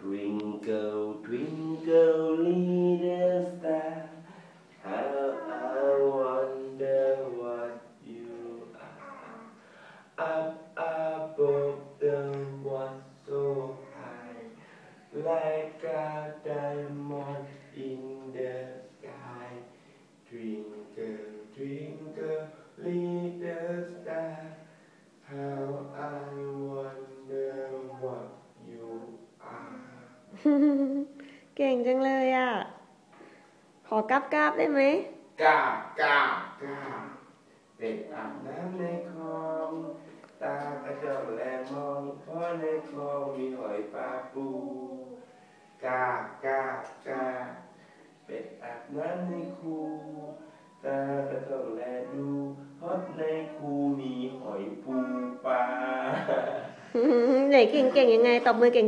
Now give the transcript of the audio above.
Twinkle, twinkle, little star, how I wonder what you are. Up above the was so high, like a diamond. In the sky Twinkle twinkle little star how I wonder what you are เก่งจังเลยอะ ขอกราบกราบได้ไหมกาบกาบกาบเป็ดอาบน้ำในคลองตากระจกแลมองเพราะในคลองมีหอยปลาปูกาบกาบกาบเป็ นั้นในคูตากระจกแลดูฮอดในคูมีหอยปูปลา ไหนเก่งๆยังไงตบมือเก่ง